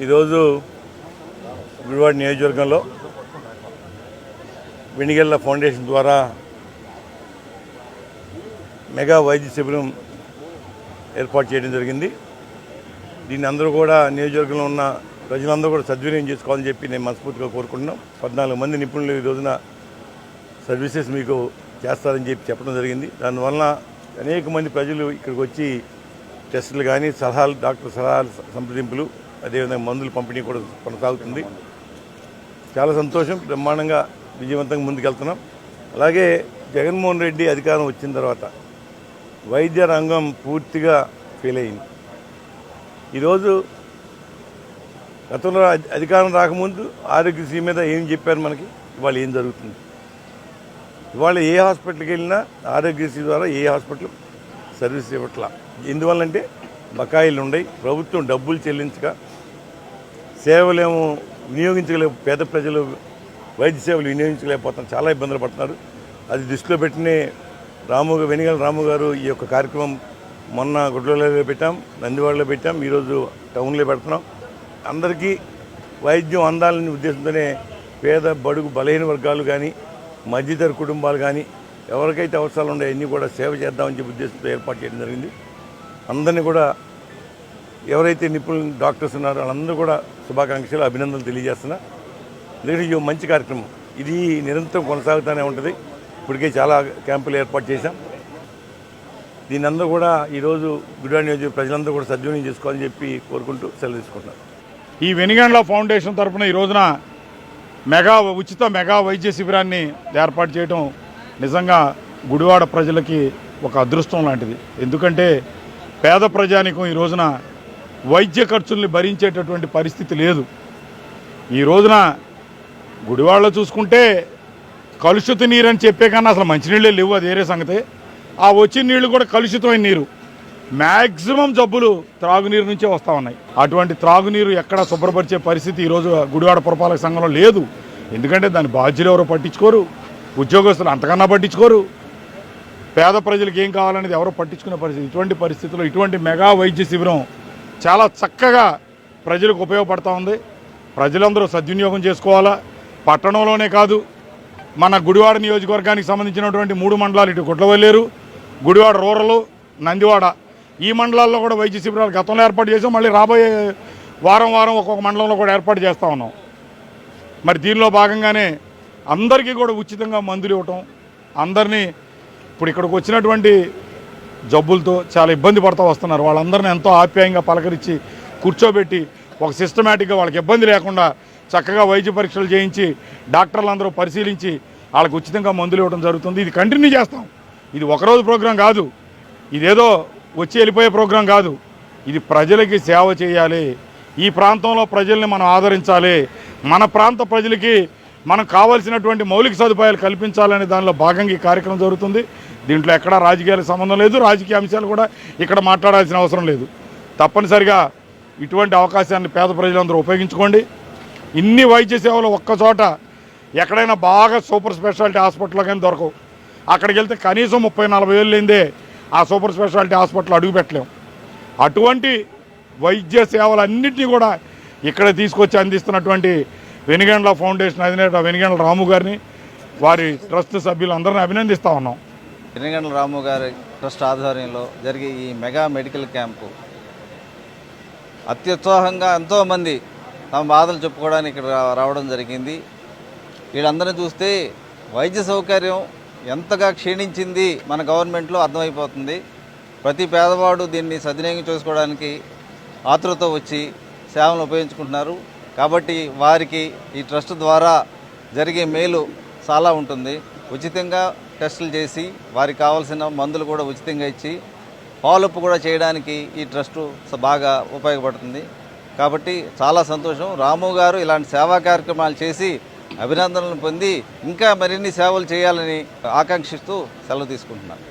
ఈరోజు గుడివాడ నియోజకవర్గంలో వెనిగెళ్ళ ఫౌండేషన్ ద్వారా మెగా వైద్య శిబిరం ఏర్పాటు చేయడం జరిగింది. దీన్ని అందరూ కూడా నియోజకవర్గంలో ఉన్న ప్రజలందరూ కూడా సద్వినియోగం చేసుకోవాలని చెప్పి నేను మనస్ఫూర్తిగా కోరుకుంటున్నాం. పద్నాలుగు మంది నిపుణులు ఈ రోజున సర్వీసెస్ మీకు చేస్తారని చెప్పి చెప్పడం జరిగింది. దానివల్ల అనేక మంది ప్రజలు ఇక్కడికి వచ్చి టెస్టులు కానీ సలహాలు డాక్టర్ సలహాలు సంప్రదింపులు అదేవిధంగా మందులు పంపిణీ కూడా కొనసాగుతుంది. చాలా సంతోషం. బ్రహ్మాండంగా విజయవంతంగా ముందుకెళ్తున్నాం. అలాగే జగన్మోహన్ రెడ్డి అధికారం వచ్చిన తర్వాత వైద్య రంగం పూర్తిగా ఫెయిల్ అయింది. ఈరోజు గతంలో అధికారం రాకముందు ఆరోగ్యశ్రీ మీద ఏం చెప్పారు మనకి? ఇవాళ ఏం జరుగుతుంది? ఇవాళ ఏ హాస్పిటల్కి వెళ్ళినా ఆరోగ్యశ్రీ ద్వారా ఏ హాస్పిటల్ సర్వీస్ ఇవ్వట్లా? ఎందువల్లంటే బకాయిలు ఉన్నాయి ప్రభుత్వం డబ్బులు చెల్లించక సేవలేమో వినియోగించగలే పేద ప్రజలు వైద్య సేవలు వినియోగించలేకపోతున్నారు చాలా ఇబ్బందులు పడుతున్నారు. అది దృష్టిలో పెట్టినే రాము వెనిగల రాము గారు ఈ యొక్క కార్యక్రమం మొన్న గుడ్లలో పెట్టాం నందివాడలో పెట్టాం ఈరోజు టౌన్లో పెడుతున్నాం. అందరికీ వైద్యం అందాలని ఉద్దేశంతోనే పేద బడుగు బలహీన వర్గాలు కానీ మధ్యతర కుటుంబాలు కానీ ఎవరికైతే అవసరాలు ఉన్నాయో అన్నీ కూడా సేవ చేద్దామని చెప్పి ఉద్దేశంతో ఏర్పాటు చేయడం జరిగింది. అందరినీ కూడా ఎవరైతే నిపుణులు డాక్టర్స్ ఉన్నారో వాళ్ళందరూ కూడా శుభాకాంక్షలు అభినందనలు తెలియజేస్తున్నా. ఎందుకంటే ఇది మంచి కార్యక్రమం ఇది నిరంతరం కొనసాగుతూనే ఉంటుంది. ఇప్పటికే చాలా క్యాంపులు ఏర్పాటు చేశాం. దీని అందరూ కూడా ఈరోజు గుడివాడ నియోజక ప్రజలందరూ కూడా సద్వినియోగం చేసుకోవాలని చెప్పి కోరుకుంటూ సెలవు తీసుకుంటున్నాను ఈ వెనుగండ్ల ఫౌండేషన్ తరఫున ఈ రోజున మెగా ఉచిత మెగా వైద్య శిబిరాన్ని ఏర్పాటు చేయడం నిజంగా గుడివాడ ప్రజలకి ఒక అదృష్టం లాంటిది. ఎందుకంటే పేద ప్రజానికం ఈ రోజున వైద్య ఖర్చుల్ని భరించేటటువంటి పరిస్థితి లేదు. ఈ రోజున గుడివాడలో చూసుకుంటే కలుషిత నీరు అని చెప్పే కన్నా అసలు మంచినీళ్ళే లేవు అది వేరే సంగతి. ఆ వచ్చిన నీళ్ళు కూడా కలుషితమైన నీరు. మ్యాక్సిమం జబ్బులు త్రాగునీరు నుంచే వస్తూ ఉన్నాయి. అటువంటి త్రాగునీరు ఎక్కడ శుభ్రపరిచే పరిస్థితి ఈరోజు గుడివాడ పురపాలక సంఘంలో లేదు. ఎందుకంటే దాని బాధ్యులు ఎవరు పట్టించుకోరు ఉద్యోగస్తులు అంతకన్నా పట్టించుకోరు. పేద ప్రజలకు ఏం కావాలనేది ఎవరో పట్టించుకునే పరిస్థితి. ఇటువంటి పరిస్థితుల్లో ఇటువంటి మెగా వైద్య శిబిరం చాలా చక్కగా ప్రజలకు ఉపయోగపడుతూ ఉంది. ప్రజలందరూ సద్వినియోగం చేసుకోవాలా? పట్టణంలోనే కాదు మన గుడివాడ నియోజకవర్గానికి సంబంధించినటువంటి మూడు మండలాలు ఇటు గుడ్లవల్లేరు గుడివాడ రూరల్ నందివాడ. ఈ మండలాల్లో కూడా వైద్య శిబిరాలు గతంలో ఏర్పాటు చేసాం మళ్ళీ రాబోయే వారం వారం ఒక్కొక్క మండలంలో కూడా ఏర్పాటు చేస్తూ ఉన్నాం. మరి దీనిలో భాగంగానే అందరికీ కూడా ఉచితంగా మందులు ఇవ్వటం అందరినీ ఇప్పుడు ఇక్కడికి వచ్చినటువంటి జబ్బులతో చాలా ఇబ్బంది పడుతూ వస్తున్నారు. వాళ్ళందరినీ ఎంతో ఆప్యాయంగా పలకరించి కూర్చోబెట్టి ఒక సిస్టమేటిక్గా వాళ్ళకి ఇబ్బంది లేకుండా చక్కగా వైద్య పరీక్షలు చేయించి డాక్టర్లు అందరూ పరిశీలించి వాళ్ళకి ఉచితంగా మందులు ఇవ్వడం జరుగుతుంది. ఇది కంటిన్యూ చేస్తాం. ఇది ఒకరోజు ప్రోగ్రాం కాదు. ఇదేదో వచ్చి వెళ్ళిపోయే ప్రోగ్రాం కాదు. ఇది ప్రజలకి సేవ చేయాలి. ఈ ప్రాంతంలో ప్రజల్ని మనం ఆదరించాలి. మన ప్రాంత ప్రజలకి మనకు కావాల్సినటువంటి మౌలిక సదుపాయాలు కల్పించాలనే దానిలో భాగంగా ఈ కార్యక్రమం జరుగుతుంది. దీంట్లో ఎక్కడా రాజకీయాలకు సంబంధం లేదు రాజకీయ అంశాలు కూడా ఇక్కడ మాట్లాడాల్సిన అవసరం లేదు. తప్పనిసరిగా ఇటువంటి అవకాశాన్ని పేద ప్రజలందరూ ఉపయోగించుకోండి. ఇన్ని వైద్య సేవలు ఒక్కచోట ఎక్కడైనా బాగా సూపర్ స్పెషాలిటీ హాస్పిటల్లో కానీ దొరకవు. అక్కడికి వెళ్తే కనీసం ముప్పై నలభై వేలు లేదే ఆ సూపర్ స్పెషాలిటీ హాస్పిటల్ అడుగుపెట్టలేం అటువంటి వైద్య సేవలన్నింటినీ కూడా ఇక్కడ తీసుకొచ్చి అందిస్తున్నటువంటి వెనుగండ్ల ఫౌండేషన్ అధినేత వెనుగండ్ల రాము గారిని వారి ట్రస్ట్ సభ్యులందరినీ అభినందిస్తా ఉన్నాం. ఎన్నిగంటల రాము గారి ట్రస్ట్ ఆధ్వర్యంలో జరిగే ఈ మెగా మెడికల్ క్యాంపు అత్యుత్సాహంగా ఎంతోమంది తమ బాధలు చెప్పుకోవడానికి ఇక్కడ రావడం జరిగింది. వీళ్ళందరినీ చూస్తే వైద్య సౌకర్యం ఎంతగా క్షీణించింది మన గవర్నమెంట్లో అర్థమైపోతుంది. ప్రతి పేదవాడు దీన్ని సద్వినియోగం చేసుకోవడానికి ఆతృత వచ్చి సేవలను ఉపయోగించుకుంటున్నారు. కాబట్టి వారికి ఈ ట్రస్ట్ ద్వారా జరిగే మేలు చాలా ఉంటుంది. ఉచితంగా టెస్టులు చేసి వారికి కావాల్సిన మందులు కూడా ఉచితంగా ఇచ్చి ఫాలోఅప్ కూడా చేయడానికి ఈ ట్రస్ట్ బాగా ఉపయోగపడుతుంది. కాబట్టి చాలా సంతోషం. రాము గారు ఇలాంటి సేవా కార్యక్రమాలు చేసి అభినందనలు పొంది ఇంకా మరిన్ని సేవలు చేయాలని ఆకాంక్షిస్తూ సెలవు తీసుకుంటున్నాను.